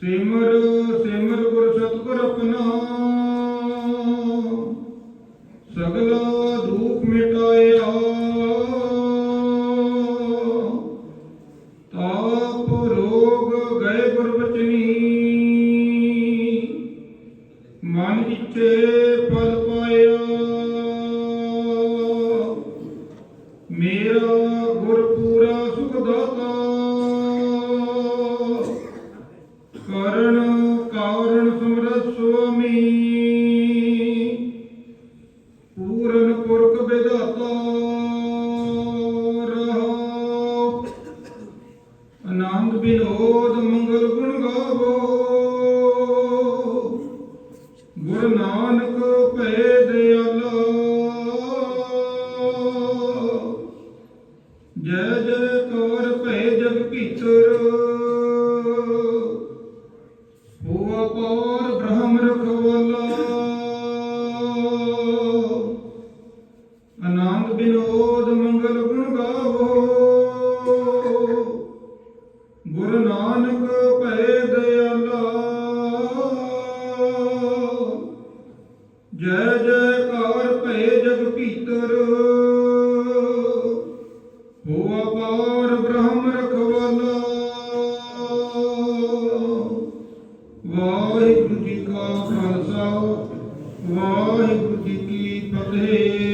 ਸਿਮਰ ਸਿਮਰ ਗੁਰ ਸਤਿਗੁਰ ਆਪਣਾ। ਸਗਲਾ ਦੁਖ ਮਿਟਾਇਆ। ਤਾਪ ਰੋਗ ਗਏ ਗੁਰਬਚਨੀ ਮਨ ਇੱਛੇ ਫਲ ਪਾਇਆ। ਮੇਰਾ ਪੂਰਨ ਪੁਰਖ ਵਿਧਾਤਾ ਰਹਾਉ ਆਨੰਦ ਬਿਨੋਦ ਮੰਗਲ ਗੁਣ ਗਾਵੋ। ਗੁਰੂ ਨਾਨਕ ਭਏ ਦਿਆਲਾ। ਜੈ ਜੈਕਾਰ ਭੈ ਜਗ ਭੀਤਰ। ਆਨੰਦ ਬਿਨੋਦ ਮੰਗਲ ਗੁਣ ਗਾਵੋ। ਗੁਰ ਨਾਨਕ ਭੈ ਦਇਆਲਾ। ਜੈ ਜੈਕਾਰ ਭੈ ਜਗ ਭੀਤਰ। ਹੋਆ ਪਾਰ ਬ੍ਰਹਮ ਰਖਵਾਲਾ। ਵਾਹਿਗੁਰੂ ਜੀ ਕਾ ਖਾਲਸਾ, ਵਾਹਿਗੁਰੂ ਜੀ ਕੀ ਫਤਿਹ।